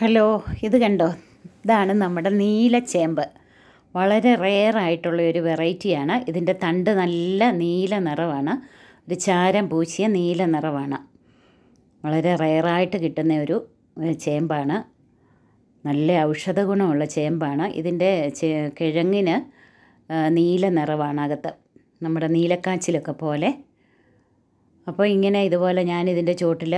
Hello ഇത് കണ്ടോ? ഇതാണ് നമ്മുടെ നീല ചേമ്പ്. വളരെ റെയർ ആയിട്ടുള്ള ഒരു വെറൈറ്റിയാണ് ഇതിന്റെ തണ്ട് നല്ല നീല നിറമാണ് ഒരു ചാരം പൂശിയ നീല നിറമാണ് വളരെ റെയറായിട്ട് കിട്ടുന്ന ഒരു ചേമ്പാണ്. നല്ല ഔഷധ ഗുണമുള്ള ചേമ്പാണ്. ഇതിന്റെ കിഴങ്ങിന് നീല നിറമാണ് അകത്ത്. നമ്മുടെ നീലക്കാച്ചിലൊക്കെ പോലെ. അപ്പോൾ ഇങ്ങനെ ഇതുപോലെ ഞാൻ ഇതിന്റെ ചോട്ടിൽ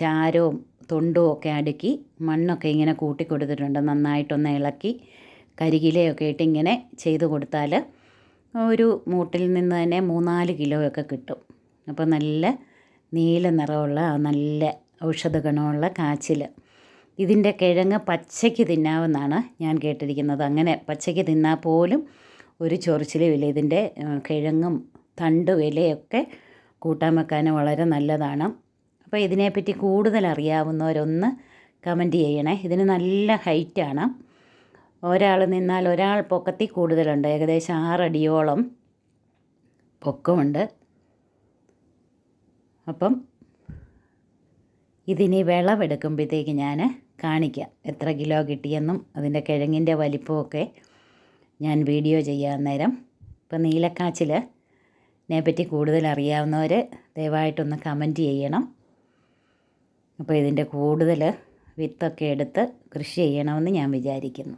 ചാരവും തൊണ്ടും ഒക്കെ അടുക്കി മണ്ണൊക്കെ ഇങ്ങനെ കൂട്ടി കൊടുത്തിട്ടുണ്ട് നന്നായിട്ടൊന്ന് ഇളക്കി കരികിലയൊക്കെ ഇട്ട് ഇങ്ങനെ ചെയ്ത് കൊടുത്താൽ ഒരു മൂട്ടിൽ നിന്ന് തന്നെ മൂന്നാൽ കിലോയൊക്കെ കിട്ടും. അപ്പോൾ നല്ല നീല നിറമുള്ള നല്ല ഔഷധ ഗുണമുള്ള കാച്ചിൽ ഇതിന്റെ കിഴങ്ങ് പച്ചയ്ക്ക് തിന്നാമെന്നാണ് ഞാൻ കേട്ടിരിക്കുന്നത്. അങ്ങനെ പച്ചയ്ക്ക് തിന്നാൽ പോലും ഒരു ചൊറിച്ചിലുമില്ല ഇതിന്റെ ഏഹ്, കിഴങ്ങും തണ്ടും ഇലയൊക്കെ കൂട്ടാൻ വെക്കാൻ വളരെ നല്ലതാണ്. അപ്പോൾ ഇതിനെപ്പറ്റി കൂടുതൽ അറിയാവുന്നവരൊന്ന് കമന്റ് ചെയ്യണേ. ഇതിന് നല്ല ഹൈറ്റാണ്. ഒരാൾ നിന്നാൽ ഒരാൾ പൊക്കത്തിൽ കൂടുതലുണ്ട്. ഏകദേശം ആറടിയോളം പൊക്കമുണ്ട്. അപ്പം ഇതിനി വിളവെടുക്കുമ്പോഴത്തേക്ക് ഞാൻ കാണിക്കാം എത്ര കിലോ കിട്ടിയെന്നും അതിന്റെ കിഴങ്ങിന്റെ വലിപ്പമൊക്കെ ഞാൻ വീഡിയോ ചെയ്യാൻ നേരം. ഇപ്പം നീലക്കാച്ചിൽ പറ്റി കൂടുതൽ അറിയാവുന്നവർ ദയവായിട്ടൊന്ന് കമന്റ് ചെയ്യണം. അപ്പോൾ ഇതിന്റെ കൂടുതൽ വിത്തൊക്കെ എടുത്ത് കൃഷി ചെയ്യണമെന്ന് ഞാൻ വിചാരിക്കുന്നു.